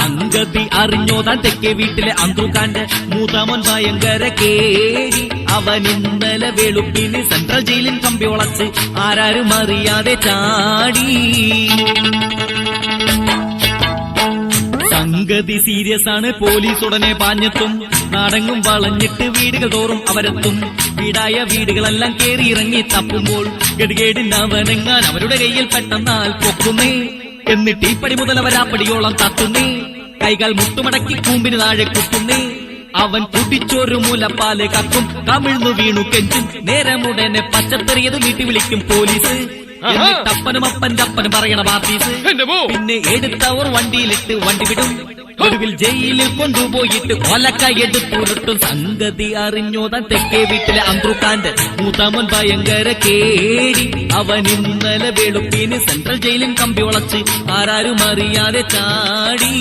സംഗതി അറിഞ്ഞോതാൻ തെക്കേ വീട്ടിലെ അന്തൂക്കാന്റെ മൂത്തമോൻ ഭയങ്കര കേരി. അവൻ ഇന്നലെ വെളുപ്പിന് സെൻട്രൽ ജയിലിൽ കമ്പി ആരാരും അറിയാതെ ചാടി. സംഗതി സീരിയസ് ആണ്. പോലീസ് ഉടനെ പാഞ്ഞെത്തും. നാടങ്ങും വളഞ്ഞിട്ട് വീടുകൾ തോറും അവരെത്തും. വീടായ വീടുകളെല്ലാം കേറി ഇറങ്ങി തപ്പുമ്പോൾ ഗഡുകേടിന് അവനെങ്ങാൻ അവരുടെ കയ്യിൽ പെട്ടെന്നാൽ പൊക്കുന്നേ എന്നിട്ട് ഈ പടി മുതൽ അവരാ പടിയോളം തത്തുന്നേ കൈകൾ മുട്ടുമടക്കി കൂമ്പിന് താഴെ കുത്തുന്നേ. അവൻ കുടിച്ചൊരു മുലപ്പാൽ കക്കും. കമിഴ്ന്നു വീണു കെഞ്ചും. നേരമുടനെ പച്ചത്തെറിയത് വീട്ടി വിളിക്കും പോലീസ്. അപ്പനും അപ്പന്റെ അപ്പനും പറയണ പാർട്ടീസ്. പിന്നെ എടുത്തവർ വണ്ടിയിലിട്ട് വണ്ടി വിടും. ഒടുവിൽ ജയിലിൽ കൊണ്ടുപോയിട്ട് കൊലക്കായി എടുത്തുരുട്ടും സംഗതി അറിഞ്ഞോതാൻ തെക്കേ വീട്ടിലെ അന്ത്രുക്കാന്റെ മൂത്താമൻ ഭയങ്കര കേടി. അവൻ ഇന്നലെ വെളുപ്പിന് സെൻട്രൽ ജയിലിൽ കമ്പി വളച്ച് ആരാരും അറിയാതെ ചാടി.